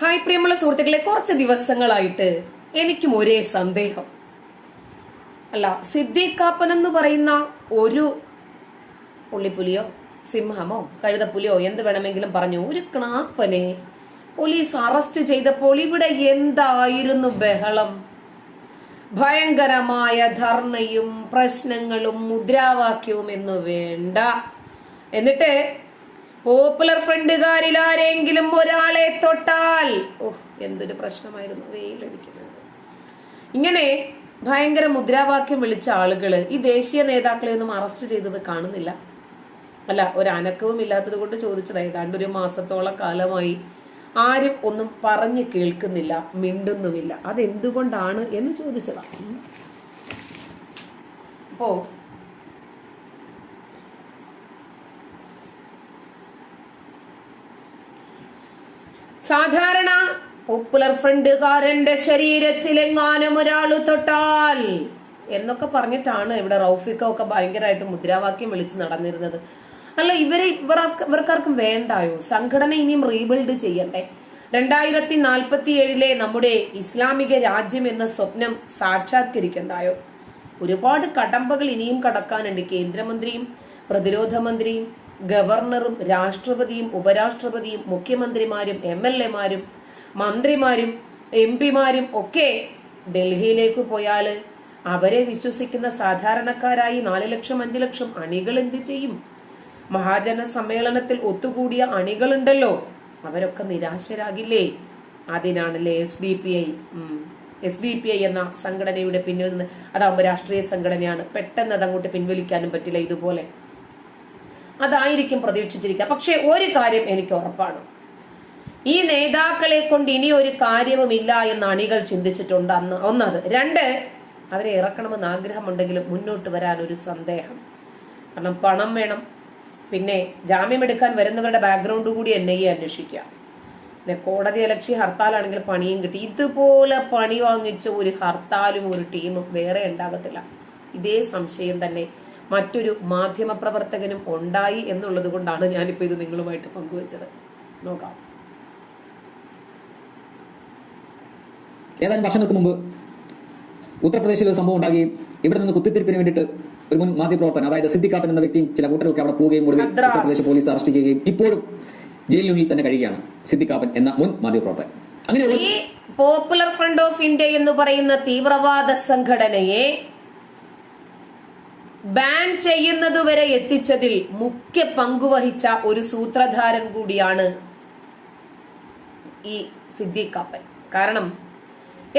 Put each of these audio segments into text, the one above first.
Hi പ്രിയമുള്ള സുഹൃത്തുക്കളെ കുറച്ച് ദിവസങ്ങളായിട്ട് എനിക്കും ഒരേ സന്ദേഹം. അല്ല സിദ്ദീഖാപ്പൻ എന്ന് പറയുന്ന ഒരു പുള്ളിപ്പുലിയോ സിംഹമോ കഴുതപ്പുലിയോ എന്ത് വേണമെങ്കിലും പറഞ്ഞു. ഒരു ക്ലാപ്പനെ പോലീസ് അറസ്റ്റ് ചെയ്തപ്പോൾ ഇവിടെ എന്തായിരുന്നു ബഹളം? ഭയങ്കരമായ ധർണയും പ്രശ്നങ്ങളും മുദ്രാവാക്യവും എന്ന് വേണ്ട. എന്നിട്ട് പോപ്പുലർ ഫ്രണ്ടുകാരിൽ ആരെങ്കിലും ഒരാളെ തൊട്ടാൽ ഓഹ് എന്തൊരു പ്രശ്നമായിരുന്നു വെയിലടിക്കുന്നത് ഇങ്ങനെ ഭയങ്കര മുദ്രാവാക്യം വിളിച്ച ആളുകൾ ഈ ദേശീയ നേതാക്കളെ ഒന്നും അറസ്റ്റ് ചെയ്തത് കാണുന്നില്ല. അല്ല ഒരു അനക്കവും ഇല്ലാത്തത് കൊണ്ട് ചോദിച്ചത് ഏതാണ്ട് ഒരു മാസത്തോളം കാലമായി ആരും ഒന്നും പറഞ്ഞു കേൾക്കുന്നില്ല മിണ്ടുന്നുമില്ല. അതെന്തുകൊണ്ടാണ് എന്ന് ചോദിച്ചതാ. ഉം. അപ്പോ സാധാരണ പോപ്പുലർ ഫ്രണ്ടുകാരന്റെ ശരീരത്തിലെങ്ങാനും ഒരാൾ തൊട്ടാൽ എന്നൊക്കെ പറഞ്ഞിട്ടാണ് ഇവിടെ റൌഫിക്ക ഒക്കെ ഭയങ്കരമായിട്ട് മുദ്രാവാക്യം വിളിച്ച് നടന്നിരുന്നത്. അല്ല ഇവരെ ഇവർക്ക് ഇവർക്കാർക്കും വേണ്ടായോ? സംഘടന ഇനിയും റീബിൽഡ് ചെയ്യണ്ടേ? രണ്ടായിരത്തി നാൽപ്പത്തി ഏഴിലെ നമ്മുടെ ഇസ്ലാമിക രാജ്യം എന്ന സ്വപ്നം സാക്ഷാത്കരിക്കണ്ടായോ? ഒരുപാട് കടമ്പകൾ ഇനിയും കടക്കാനുണ്ട് കേന്ദ്രമന്ത്രിയും പ്രതിരോധ മന്ത്രിയും ഗവർണറും രാഷ്ട്രപതിയും ഉപരാഷ്ട്രപതിയും മുഖ്യമന്ത്രിമാരും എം എൽ എമാരും മന്ത്രിമാരും എം പിമാരും ഒക്കെ ഡൽഹിയിലേക്ക് പോയാൽ അവരെ വിശ്വസിക്കുന്ന സാധാരണക്കാരായി നാല് ലക്ഷം അഞ്ചു ലക്ഷം അണികൾ എന്ത് ചെയ്യും? മഹാജന സമ്മേളനത്തിൽ ഒത്തുകൂടിയ അണികളുണ്ടല്ലോ. അവരൊക്കെ നിരാശരാകില്ലേ? അതിനാണല്ലേ S D P I S D P I എന്ന സംഘടനയുടെ പിന്നിൽ നിന്ന് അതാകുമ്പോൾ രാഷ്ട്രീയ സംഘടനയാണ്. പെട്ടെന്ന് അത് അങ്ങോട്ട് പിൻവലിക്കാനും പറ്റില്ല ഇതുപോലെ. അതായിരിക്കും പ്രതീക്ഷിച്ചിരിക്കുക. പക്ഷെ ഒരു കാര്യം എനിക്ക് ഉറപ്പാണ്. ഈ നേതാക്കളെ കൊണ്ട് ഇനി ഒരു കാര്യവുമില്ല എന്ന് അണികൾ ചിന്തിച്ചിട്ടുണ്ട് അന്ന്. ഒന്നത്. രണ്ട് അവരെ ഇറക്കണമെന്ന് ആഗ്രഹമുണ്ടെങ്കിലും മുന്നോട്ട് വരാൻ ഒരു സന്ദേഹം. കാരണം പണം വേണം. പിന്നെ ജാമ്യമെടുക്കാൻ വരുന്നവരുടെ ബാക്ക്ഗ്രൗണ്ട് കൂടി എന്നെ എ അന്വേഷിക്കുക പിന്നെ കോടതി അലക്ഷി ഹർത്താലാണെങ്കിൽ പണിയും കിട്ടി. ഇതുപോലെ പണി വാങ്ങിച്ച ഒരു ഹർത്താലും ഒരു ടീമും വേറെ ഉണ്ടാകത്തില്ല. ഇതേ സംശയം തന്നെ മറ്റൊരു മാധ്യമപ്രവർത്തകനും ഉണ്ടായി എന്നുള്ളത് കൊണ്ടാണ് ഞാനിപ്പോൾ ഇത് നിങ്ങളുമായിട്ട് പങ്കുവച്ചത്. നോക്കാം. ഏതാനും വർഷങ്ങൾക്ക് മുമ്പ് ഉത്തർപ്രദേശിൽ ഒരു സംഭവം ഉണ്ടാകുകയും ഇവിടെ നിന്ന് കുത്തിത്തിരിപ്പിന് വേണ്ടിയിട്ട് ഒരു മുൻ മാധ്യമപ്രവർത്തകൻ അതായത് സിദ്ദിഖാപ്പൻ എന്ന വ്യക്തിയും ചില കൂട്ടരൊക്കെ അവിടെ പോവുകയും ഒടുവിൽ ഉത്തർപ്രദേശ് പോലീസ് അറസ്റ്റ് ചെയ്യുകയും ഇപ്പോഴും ജയിലിനുള്ളിൽ തന്നെ കഴിയുകയാണ് സിദ്ദിഖാപ്പൻ എന്ന മുൻ മാധ്യമപ്രവർത്തകൻ. അങ്ങനെ പോപ്പുലർ ഫ്രണ്ട് ഓഫ് ഇന്ത്യ എന്ന് പറയുന്ന തീവ്രവാദ സംഘടനയെ ബാൻ ചെയ്യുന്നത് വരെ എത്തിച്ചതിൽ മുഖ്യ പങ്കുവഹിച്ച ഒരു സൂത്രധാരൻ കൂടിയാണ് ഈ സിദ്ദിഖാപ്പൻ കാരണം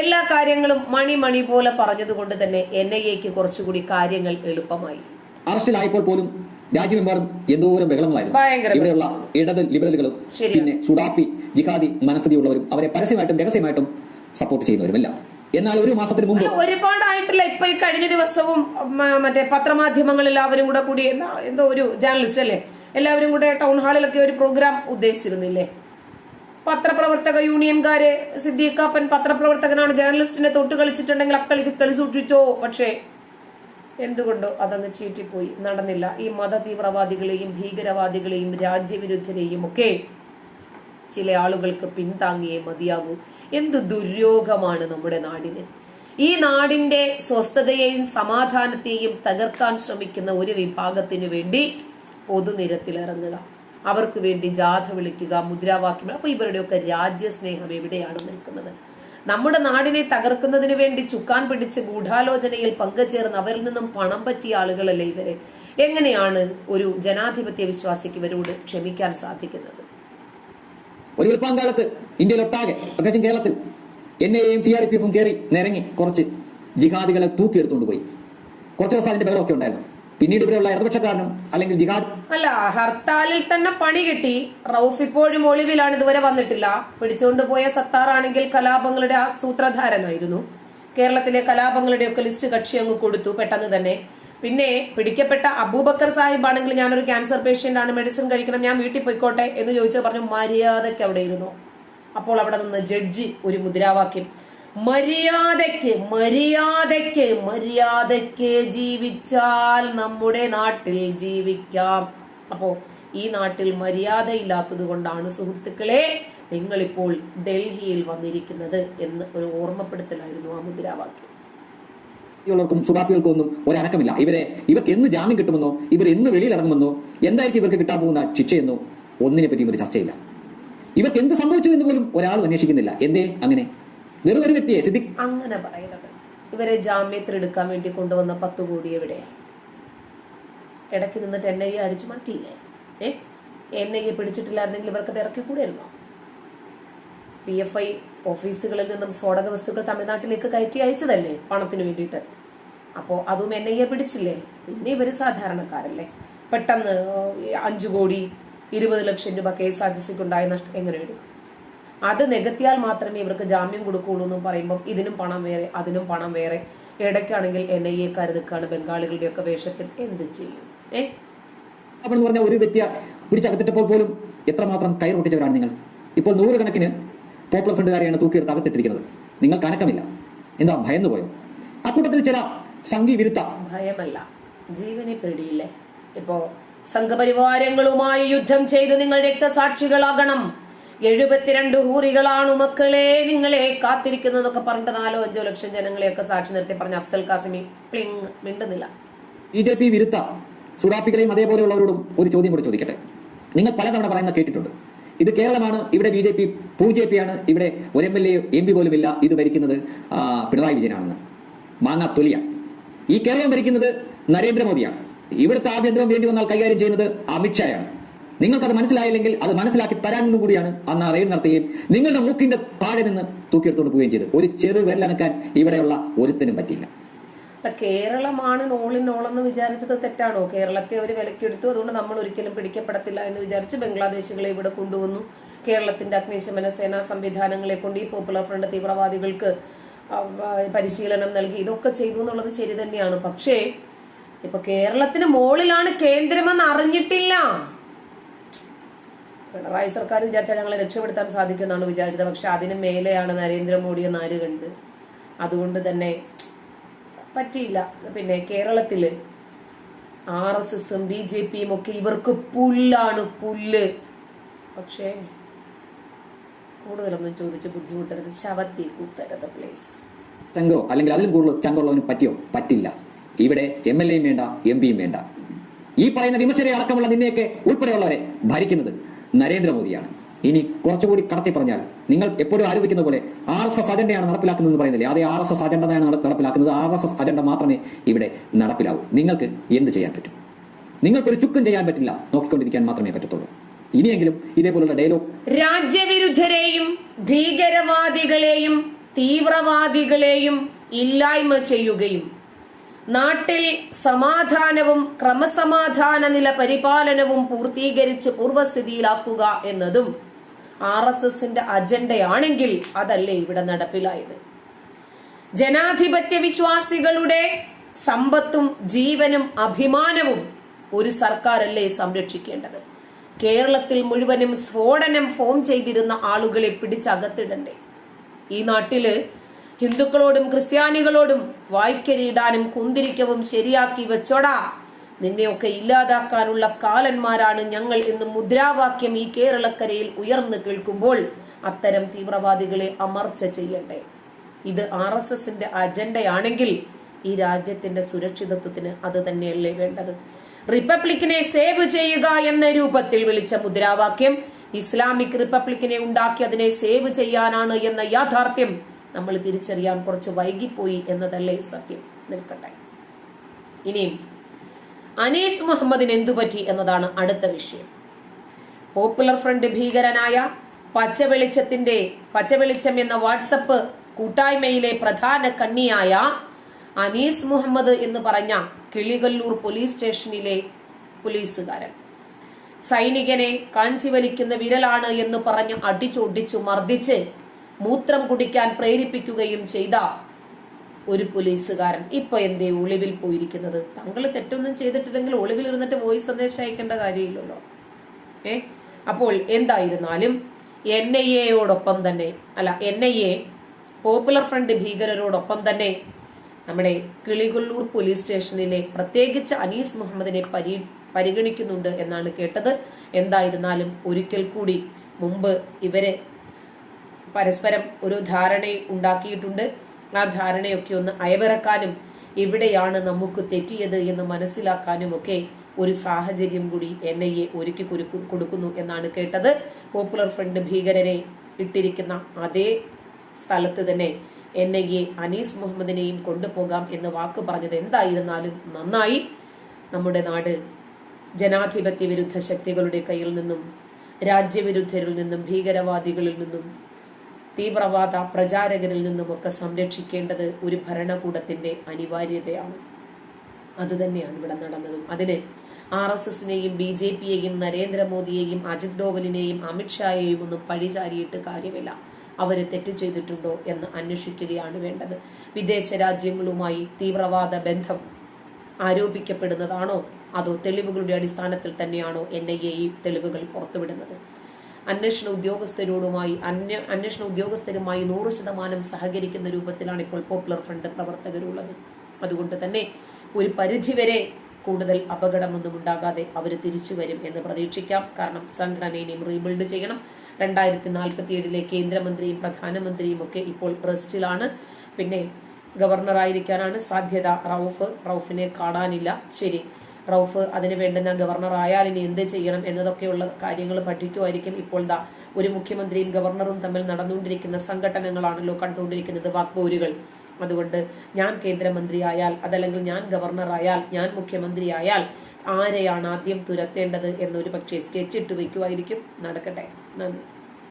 എല്ലാ കാര്യങ്ങളും മണി മണി പോലെ പറഞ്ഞതുകൊണ്ട് തന്നെ എൻ ഐ എക്ക് കുറച്ചുകൂടി കാര്യങ്ങൾ എളുപ്പമായി. അറസ്റ്റിലായപ്പോൾ പോലും രാജ്യമെമ്പാടും എന്തോരം ബഹളങ്ങളായിരുന്നു. ഇവിടെയുള്ള ഇടത് ലിബറലുകളും പിന്നെ സുഡാപ്പി ജിഹാദി മനസ്ഥിതിയുള്ളവരും അവരെ പരസ്യമായിട്ടും രഹസ്യമായിട്ടും സപ്പോർട്ട് ചെയ്യുന്നവരുമല്ല. എന്നാൽ ഒരു മാസത്തിന് മുമ്പ് ഒരുപാടായിട്ടില്ല. ഇപ്പൊ ഈ കഴിഞ്ഞ ദിവസവും മറ്റേ പത്രമാധ്യമങ്ങൾ എല്ലാവരും കൂടെ കൂടി എന്തോ ഒരു ജേർണലിസ്റ്റ് അല്ലേ? എല്ലാവരും കൂടെ ടൗൺ ഹാളിലൊക്കെ ഒരു പ്രോഗ്രാം ഉദ്ദേശിച്ചിരുന്നില്ലേ? പത്രപ്രവർത്തക യൂണിയൻകാര് സിദ്ദീഖാപ്പൻ പത്രപ്രവർത്തകനാണ്. ജേർണലിസ്റ്റിനെ തൊട്ട് കളിച്ചിട്ടുണ്ടെങ്കിൽ അക്കളി കളി സൂക്ഷിച്ചോ? പക്ഷേ എന്തുകൊണ്ടോ അതങ്ങ് ചീറ്റിപ്പോയി. നടന്നില്ല. ഈ മത തീവ്രവാദികളെയും ഭീകരവാദികളെയും രാജ്യവിരുദ്ധരെയും ഒക്കെ ചില ആളുകൾക്ക് പിന്താങ്ങിയേ മതിയാകൂ. എന്തു ദുര്യോഗമാണ് നമ്മുടെ നാടിന്? ഈ നാടിന്റെ സ്വസ്ഥതയെയും സമാധാനത്തെയും തകർക്കാൻ ശ്രമിക്കുന്ന ഒരു വിഭാഗത്തിനു വേണ്ടി പൊതുനിരത്തിൽ ഇറങ്ങുക അവർക്ക് വേണ്ടി ജാഥ വിളിക്കുക മുദ്രാവാക്യം അപ്പൊ ഇവരുടെയൊക്കെ രാജ്യസ്നേഹം എവിടെയാണ് നിൽക്കുന്നത്. നമ്മുടെ നാടിനെ തകർക്കുന്നതിന് വേണ്ടി ചുക്കാൻ പിടിച്ച് ഗൂഢാലോചനയിൽ പങ്കുചേർന്ന് അവരിൽ നിന്നും പണം പറ്റിയ ആളുകളല്ലേ ഇവരെ? എങ്ങനെയാണ് ഒരു ജനാധിപത്യ വിശ്വാസിക്ക് ഇവരോട് ക്ഷമിക്കാൻ സാധിക്കുന്നത്? ഒരു വെളുപ്പാങ്കാലത്ത് ഇന്ത്യയിലൊട്ടാകെ പ്രത്യേകിച്ചും കേരളത്തിൽ എൻ ഐ എയും സി ആർ പി എഫും കയറി നിരങ്ങി കുറച്ച് ജിഹാദികളെ തൂക്കിയെടുത്തുകൊണ്ട് പോയി. കുറച്ച് ദിവസം അതിന്റെ ബഹളമൊക്കെ ഉണ്ടായിരുന്നു. പിന്നീട് ഇവിടെയുള്ള ഇടതുപക്ഷക്കാരനും അല്ലെങ്കിൽ ജിഹാദ് അല്ല ഹർത്താലിൽ തന്നെ പണി കിട്ടി. റൌഫ് ഇപ്പോഴും ഒളിവിലാണ് ഇതുവരെ വന്നിട്ടില്ല. പിടിച്ചുകൊണ്ട് പോയ സത്താർ ആണെങ്കിൽ കലാപങ്ങളുടെ ആ സൂത്രധാരനായിരുന്നു. കേരളത്തിലെ കലാപങ്ങളുടെ ഒക്കെ ലിസ്റ്റ് കക്ഷി അങ്ങ് കൊടുത്തു പെട്ടെന്ന് തന്നെ. പിന്നെ പിടിക്കപ്പെട്ട അബൂബക്കർ സാഹിബ് ആണെങ്കിൽ ഞാനൊരു ക്യാൻസർ പേഷ്യന്റ് ആണ് മെഡിസിൻ കഴിക്കണം ഞാൻ വീട്ടിൽ പോയിക്കോട്ടെ എന്ന് ചോദിച്ചു പറഞ്ഞു മര്യാദയ്ക്ക് അവിടെ ഇരുന്നു. അപ്പോൾ അവിടെ നിന്ന് ജഡ്ജി ഒരു മുദ്രാവാക്യം മര്യാദയ്ക്ക് മര്യാദയ്ക്ക് മര്യാദയ്ക്ക് ജീവിച്ചാൽ നമ്മുടെ നാട്ടിൽ ജീവിക്കാം. അപ്പോ ഈ നാട്ടിൽ മര്യാദയില്ലാത്തത് കൊണ്ടാണ് സുഹൃത്തുക്കളെ നിങ്ങളിപ്പോൾ ഡൽഹിയിൽ വന്നിരിക്കുന്നത് എന്ന് ഒരു ഓർമ്മപ്പെടുത്തലായിരുന്നു ആ മുദ്രാവാക്യം. ഉള്ളവർക്കും സുഡാപ്പികൾക്കും ഒന്നും ഒരനക്കമില്ല ഇവരെ ഇവർക്ക് എന്ന് ജാമ്യം കിട്ടുമെന്നോ ഇവർ എന്ന് വെളിയിൽ ഇറങ്ങുമെന്നോ എന്തായിരിക്കും ഇവർക്ക് കിട്ടാൻ പോകുന്ന ശിക്ഷയെന്നോ ഒന്നിനെ പറ്റിയും ഒരു ചർച്ചയില്ല. ഇവർക്ക് എന്ത് സംഭവിച്ചു എന്ന് പോലും ഒരാൾ അന്വേഷിക്കുന്നില്ല. എന്തേ അങ്ങനെ? വെറും ഒരു വ്യക്തിയെ സിദ്ധി അങ്ങനെ പറയുന്നത്. ഇവരെ ജാമ്യത്തിലെടുക്കാൻ വേണ്ടി കൊണ്ടുവന്ന പത്ത് കോടി എവിടെ? ഇടയ്ക്ക് നിന്നിട്ട് എൻ ഐ എ അടിച്ചു മാറ്റിയില്ലേ? ഏ? എൻ ഐ എ പിടിച്ചിട്ടില്ലായിരുന്നെങ്കിൽ ഇവർക്ക് ഇറക്കി കൂടെയായിരുന്നോ? പി എഫ് ഐ ഓഫീസുകളിൽ നിന്നും സ്ഫോടക വസ്തുക്കൾ തമിഴ്നാട്ടിലേക്ക് കയറ്റി അയച്ചതല്ലേ പണത്തിന് വേണ്ടിയിട്ട്? അപ്പോൾ അതും എൻ ഐ എ പിടിച്ചില്ലേ? പിന്നെ ഇവർ സാധാരണക്കാരല്ലേ? പെട്ടെന്ന് അഞ്ചു കോടി ഇരുപത് ലക്ഷം രൂപ കെ എസ് ആർ ടി സിക്ക് ഉണ്ടായ നഷ്ടം എങ്ങനെ എടുക്കും? അത് നികത്തിയാൽ മാത്രമേ ഇവർക്ക് ജാമ്യം കൊടുക്കുകയുള്ളൂ എന്ന് പറയുമ്പോൾ ഇതിനും പണം വേറെ അതിനും പണം വേറെ. ഇടയ്ക്കാണെങ്കിൽ എൻ ഐ എക്കാർ നിൽക്കാണ് ബംഗാളികളുടെയൊക്കെ വേഷത്തിൽ എന്ത് ചെയ്യും? ഏ? പറഞ്ഞ ഒരു വ്യക്തിയെ പിടിച്ചകത്തിട്ടപ്പോൾ പോലും എത്രമാത്രം കയർ പൊട്ടിച്ചവരാണ് നിങ്ങൾ? ഇപ്പോൾ നൂറുകണക്കിന് പോപ്പുലർ ഫ്രണ്ടുകാരെയാണ് തൂക്കിയെടുത്ത് അകത്തിട്ടിരിക്കുന്നത്. നിങ്ങൾ കനക്കമില്ല. എന്താ ഭയന്നു പോയോ? അക്കൂട്ടത്തിൽ ചില സംഘി വിരുദ്ധ ഭയമല്ല. ജീവനെ പേടിയില്ലേ? ഇപ്പോ സംഘപരിവാരങ്ങളുമായി യുദ്ധം ചെയ്ത് നിങ്ങൾ രക്തസാക്ഷികളാകണം. എഴുപത്തിരണ്ട് ഹൂറികളാണ് മക്കളെ നിങ്ങളെ കാത്തിരിക്കുന്നതൊക്കെ പറഞ്ഞിട്ട് നാലോ അഞ്ചോ ലക്ഷം ജനങ്ങളെയൊക്കെ സാക്ഷി നിർത്തി പറഞ്ഞ അഫ്സൽ കാസിമി പ്ലിങ് മിണ്ടുന്നില്ല. ബി ജെ പി വിരുദ്ധ സുഡാപ്പികളെയും അതേപോലെയുള്ളവരോടും ഒരു ചോദ്യം കൂടി ചോദിക്കട്ടെ. നിങ്ങൾ പലതവണ പറയുന്ന കേട്ടിട്ടുണ്ട്. ഇത് കേരളമാണ് ഇവിടെ ബി ജെ പി പൂ ജെ പി ആണ് ഇവിടെ ഒരു M L A M P പോലും ഇല്ല ഇത് ഭരിക്കുന്നത് പിണറായി വിജയനാണെന്ന്. മാങ്ങാ തൊലിയാണ് ഈ കേരളം ഭരിക്കുന്നത് നരേന്ദ്രമോദിയാണ്. ഇവിടുത്തെ ആഭ്യന്തരം വേണ്ടി വന്നാൽ കൈകാര്യം ചെയ്യുന്നത് അമിത്ഷായാണ് നിങ്ങൾക്കത് മനസ്സിലായില്ലെങ്കിൽ അത് മനസ്സിലാക്കി തരാനും കൂടിയാണ് അന്ന് ആ നടത്തുകയും നിങ്ങളുടെ മൂക്കിന്റെ താഴെ നിന്ന് തൂക്കിയെടുത്തോണ്ട് പോവുകയും ചെയ്തു ഒരു ചെറു വിരലനക്കാൻ ഇവിടെയുള്ള ഒരുത്തിനും പറ്റിയില്ല. കേരളമാണ് നോളിൻ നോളെന്ന് വിചാരിച്ചത് തെറ്റാണോ? കേരളത്തെ അവർ വിലക്കെടുത്തു. അതുകൊണ്ട് നമ്മൾ ഒരിക്കലും പിടിക്കപ്പെടത്തില്ല എന്ന് വിചാരിച്ച് ബംഗ്ലാദേശികളെ ഇവിടെ കൊണ്ടുവന്നു. കേരളത്തിന്റെ അഗ്നിശമന സേനാ സംവിധാനങ്ങളെ കൊണ്ട് ഈ പോപ്പുലർ ഫ്രണ്ട് തീവ്രവാദികൾക്ക് പരിശീലനം നൽകി. ഇതൊക്കെ ചെയ്തു എന്നുള്ളത് ശരി തന്നെയാണ്. പക്ഷേ ഇപ്പൊ കേരളത്തിന് മുകളിലാണ് കേന്ദ്രമെന്ന് അറിഞ്ഞിട്ടില്ല. പിണറായി സർക്കാർ വിചാരിച്ചാൽ ഞങ്ങളെ രക്ഷപ്പെടുത്താൻ സാധിക്കുമെന്നാണ് വിചാരിച്ചത്. പക്ഷെ അതിന് മേലെയാണ് നരേന്ദ്രമോദി എന്ന് ആര് കണ്ട്. അതുകൊണ്ട് തന്നെ പറ്റിയില്ല. പിന്നെ കേരളത്തിൽ ആർ എസ് എസും ബി ജെ പിയും ഒക്കെ ഇവർക്ക് പുല്ലാണ് പുല്ല്. പക്ഷേ കൂടുതലൊന്നും ചോദിച്ച് ബുദ്ധിമുട്ടരുത് ശവത്തിൽ കുത്തരുത് പ്ലീസ് ചങ്കോ അല്ലെങ്കിൽ അതിലും കൂടുതൽ ചങ്കുള്ളവന് പറ്റിയോ? പറ്റില്ല. ഇവിടെ എം എൽ എയും വേണ്ട എം പിയും വേണ്ട. ഈ പറയുന്ന വിമർശരെ അടക്കമുള്ള നിന്നെയൊക്കെ ഉൾപ്പെടെയുള്ളവരെ ഭരിക്കുന്നത് നരേന്ദ്രമോദിയാണ്. ഇനി കുറച്ചുകൂടി കടത്തി പറഞ്ഞാൽ നിങ്ങൾ എപ്പോഴും ആരോപിക്കുന്ന പോലെ ആർ എസ് എസ് അജണ്ടയാണ് നടപ്പിലാക്കുന്നത് പറയുന്നില്ലേ? അതേ ആർ എസ് എസ് അജണ്ടയാണ് നട- നടപ്പിലാക്കുന്നത്. ആർ എസ് എസ് അജണ്ട മാത്രമേ ഇവിടെ നടപ്പിലാവൂ. നിങ്ങൾക്ക് എന്ത് ചെയ്യാൻ പറ്റും? നിങ്ങൾക്കൊരു ചുക്കും ചെയ്യാൻ പറ്റില്ല. നോക്കിക്കൊണ്ടിരിക്കാൻ മാത്രമേ പറ്റത്തുള്ളൂ. ഇനിയെങ്കിലും ഇതേപോലുള്ള ഡയലോഗ് രാജ്യവിരുദ്ധരെയും ഭീകരവാദികളെയും തീവ്രവാദികളെയും ഇല്ലായ്മ ചെയ്യുകയും നാട്ടിൽ സമാധാനവും ക്രമസമാധാന നില പരിപാലനവും പൂർത്തീകരിച്ച് പൂർവസ്ഥിതിയിലാക്കുക എന്നതും ആർ എസ് എസിന്റെ അജണ്ടയാണെങ്കിൽ അതല്ലേ ഇവിടെ നടപ്പിലായത്? ജനാധിപത്യ വിശ്വാസികളുടെ സമ്പത്തും ജീവനും അഭിമാനവും ഒരു സർക്കാരല്ലേ സംരക്ഷിക്കേണ്ടത്? കേരളത്തിൽ മുഴുവനും സ്ഫോടനം ഫോം ചെയ്തിരുന്ന ആളുകളെ പിടിച്ചകത്തിടണ്ടേ? ഈ നാട്ടിൽ ഹിന്ദുക്കളോടും ക്രിസ്ത്യാനികളോടും വായ്ക്കരിയിടാനും കുന്തിരിക്കവും ശരിയാക്കി വെച്ചോടാ. നിന്നെയൊക്കെ ഇല്ലാതാക്കാനുള്ള കാലന്മാരാണ് ഞങ്ങൾ എന്ന് മുദ്രാവാക്യം ഈ കേരളക്കരയിൽ ഉയർന്നു കേൾക്കുമ്പോൾ അത്തരം തീവ്രവാദികളെ അമർച്ച ചെയ്യണ്ടേ? ഇത് ആർ എസ് എസിന്റെ അജണ്ടയാണെങ്കിൽ ഈ രാജ്യത്തിന്റെ സുരക്ഷിതത്വത്തിന് അത് തന്നെയല്ലേ വേണ്ടത്? റിപ്പബ്ലിക്കിനെ സേവ് ചെയ്യുക എന്ന രൂപത്തിൽ വിളിച്ച മുദ്രാവാക്യം ഇസ്ലാമിക് റിപ്പബ്ലിക്കിനെ ഉണ്ടാക്കി അതിനെ സേവ് ചെയ്യാനാണ് എന്ന യാഥാർത്ഥ്യം നമ്മൾ തിരിച്ചറിയാൻ കുറച്ച് വൈകിപ്പോയി എന്നതല്ലേ സത്യം. നിൽക്കട്ടെ. ഇനിയും അനീസ് മുഹമ്മദിന് എന്തുപറ്റി എന്നതാണ് അടുത്ത വിഷയം. പോപ്പുലർ ഫ്രണ്ട് ഭീകരനായ പച്ചവെളിച്ചത്തിന്റെ പച്ചവെളിച്ചം എന്ന വാട്സപ്പ് കൂട്ടായ്മയിലെ പ്രധാന കണ്ണിയായ അനീസ് മുഹമ്മദ് എന്ന് പറഞ്ഞ കിളികല്ലൂർ പോലീസ് സ്റ്റേഷനിലെ പോലീസുകാരൻ. സൈനികനെ കാഞ്ചി വലിക്കുന്ന വിരലാണ് എന്ന് പറഞ്ഞ് അടിച്ചൊടിച്ചു മർദ്ദിച്ച് മൂത്രം കുടിക്കാൻ പ്രേരിപ്പിക്കുകയും ചെയ്ത ഒരു പോലീസുകാരൻ. ഇപ്പൊ എന്തേ ഒളിവിൽ പോയിരിക്കുന്നത്? താങ്കൾ തെറ്റൊന്നും ചെയ്തിട്ടില്ലെങ്കിൽ ഒളിവിൽ ഇരുന്നിട്ട് വോയിസ് സന്ദേശം അയക്കേണ്ട കാര്യമില്ലല്ലോ. ഏ? അപ്പോൾ എന്തായിരുന്നാലും എൻ ഐ എയോടൊപ്പം തന്നെ അല്ല N I A Popular Front ഭീകരരോടൊപ്പം തന്നെ നമ്മുടെ കിളികൊല്ലൂർ പോലീസ് സ്റ്റേഷനിലെ പ്രത്യേകിച്ച് അനീസ് മുഹമ്മദിനെ പരി പരിഗണിക്കുന്നുണ്ട് എന്നാണ് കേട്ടത്. എന്തായിരുന്നാലും ഒരിക്കൽ കൂടി മുമ്പ് ഇവരെ പരസ്പരം ഒരു ധാരണ ഉണ്ടാക്കിയിട്ടുണ്ട്. ആ ധാരണയൊക്കെ ഒന്ന് അയവിറക്കാനും എവിടെയാണ് നമുക്ക് തെറ്റിയത് എന്ന് മനസ്സിലാക്കാനും ഒക്കെ ഒരു സാഹചര്യം കൂടി എൻ ഐ എ ഒരുക്കി കൊടുക്കുന്നു എന്നാണ് കേട്ടത്. പോപ്പുലർ ഫ്രണ്ട് ഭീകരരെ ഇട്ടിരിക്കുന്ന അതേ സ്ഥലത്ത് തന്നെ എൻ ഐ എ അനീസ് മുഹമ്മദിനെയും കൊണ്ടുപോകാം എന്ന് വാക്ക് പറഞ്ഞത് എന്തായിരുന്നാലും നന്നായി. നമ്മുടെ നാട് ജനാധിപത്യ വിരുദ്ധ ശക്തികളുടെ കയ്യിൽ നിന്നും രാജ്യവിരുദ്ധരിൽ നിന്നും ഭീകരവാദികളിൽ നിന്നും തീവ്രവാദ പ്രചാരകരിൽ നിന്നുമൊക്കെ സംരക്ഷിക്കേണ്ടത് ഒരു ഭരണകൂടത്തിന്റെ അനിവാര്യതയാണ്. അത് തന്നെയാണ് ഇവിടെ നടന്നതും. അതിന് ആർ എസ് എസിനെയും ബി ജെ പിയെയും നരേന്ദ്രമോദിയെയും അജിത് ഡോവലിനെയും അമിത്ഷായെയും ഒന്നും പഴിചാരിയിട്ട് കാര്യമില്ല. അവർ തെറ്റ് ചെയ്തിട്ടുണ്ടോ എന്ന് അന്വേഷിക്കുകയാണ് വേണ്ടത്. വിദേശ രാജ്യങ്ങളുമായി തീവ്രവാദ ബന്ധം ആരോപിക്കപ്പെടുന്നതാണോ? അതോ തെളിവുകളുടെ അടിസ്ഥാനത്തിൽ തന്നെയാണോ എൻ ഐ എ ഈ തെളിവുകൾ പുറത്തുവിടുന്നത്? അന്വേഷണ ഉദ്യോഗസ്ഥരോടുമായി അന്വ അന്വേഷണ ഉദ്യോഗസ്ഥരുമായി നൂറ് ശതമാനം സഹകരിക്കുന്ന രൂപത്തിലാണ് ഇപ്പോൾ പോപ്പുലർ ഫ്രണ്ട് പ്രവർത്തകരുള്ളത്. അതുകൊണ്ട് തന്നെ ഒരു പരിധിവരെ കൂടുതൽ അപകടമൊന്നും ഉണ്ടാകാതെ അവർ തിരിച്ചു വരും എന്ന് പ്രതീക്ഷിക്കാം. കാരണം സംഘടന ഇനിയും റീബിൽഡ് ചെയ്യണം. രണ്ടായിരത്തി നാൽപ്പത്തി ഏഴിലെ കേന്ദ്രമന്ത്രിയും പ്രധാനമന്ത്രിയും ഒക്കെ ഇപ്പോൾ റെസ്റ്റിലാണ് പിന്നെ ഗവർണറായിരിക്കാനാണ് സാധ്യത. റൌഫ് റൌഫിനെ കാണാനില്ല. ശരി റൌഫ് അതിന് വേണ്ടുന്ന ഗവർണർ ആയാൽ ഇനി എന്ത് ചെയ്യണം എന്നതൊക്കെയുള്ള കാര്യങ്ങൾ പഠിക്കുമായിരിക്കും. ഇപ്പോൾ ദാ ഒരു മുഖ്യമന്ത്രിയും ഗവർണറും തമ്മിൽ നടന്നുകൊണ്ടിരിക്കുന്ന സംഘടനകളാണല്ലോ കണ്ടുകൊണ്ടിരിക്കുന്നത് വാക്പോരുകൾ അതുകൊണ്ട് ഞാൻ കേന്ദ്രമന്ത്രിയായാൽ അതല്ലെങ്കിൽ ഞാൻ ഗവർണറായാൽ ഞാൻ മുഖ്യമന്ത്രിയായാൽ ആരെയാണ് ആദ്യം തുരത്തേണ്ടത് എന്നൊരു പക്ഷേ സ്കെച്ച് ഇട്ട് വയ്ക്കുമായിരിക്കും നടക്കട്ടെ. നന്ദി.